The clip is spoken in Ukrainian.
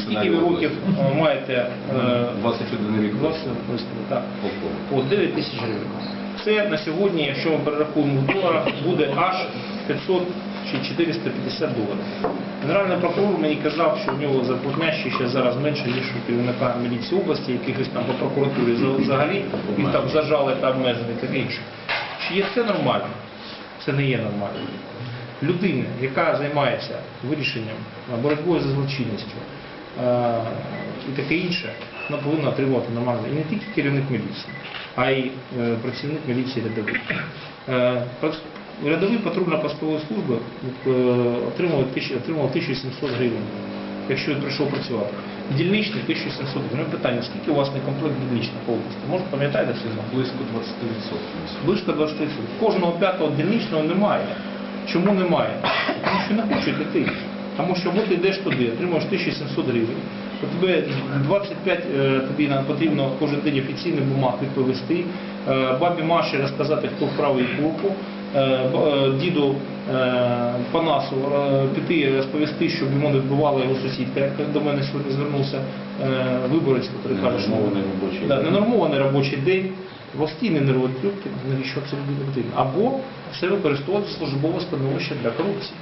Скільки ви років е, маєте е, 21 рік. власне виставу? Так. По 9 тисяч гривень. Це на сьогодні, якщо ми перерахуємо в доларах, буде аж 500 чи 450 доларів. Генеральний прокурор мені казав, що в нього зарплатня ще зараз менше, ніж у керівника міліції області, якихось там по прокуратурі взагалі, їх там зажали та обмежені і таке інше. Чи є це нормально? Це не є нормально. Людина, яка займається вирішенням е, боротьбою за злочинністю е, і таке інше, вона повинна отримувати нормально. І не тільки керівник міліції, а й е, працівник міліції рядовий. Рядовий патрульно-постової служби отримував 1700 гривень, якщо він прийшов працювати. Дільничний 1700 гривень. Питання, скільки у вас не комплект дільничних по області? Може пам'ятаєте все? Близько 20%. Близько 20 Кожного п'ятого дільничного немає. Чому немає? Тому що не хочуть йти. Тому що ти йдеш туди, отримуєш 1700 гривень, то тебе 25 е, тобі нам потрібно кожен день офіційних бумаг відповісти, е, бабі Маші розказати, хто вправо і руку, е, е, діду е, Панасу е, піти розповісти, щоб йому не вбивала його сусідка, як до мене сьогодні звернувся е, виборець, який каже, що Ненормований робочий день. Постійні нервотрепки, навіщо людина потрібно? Або це використовувати службове становище для корупції.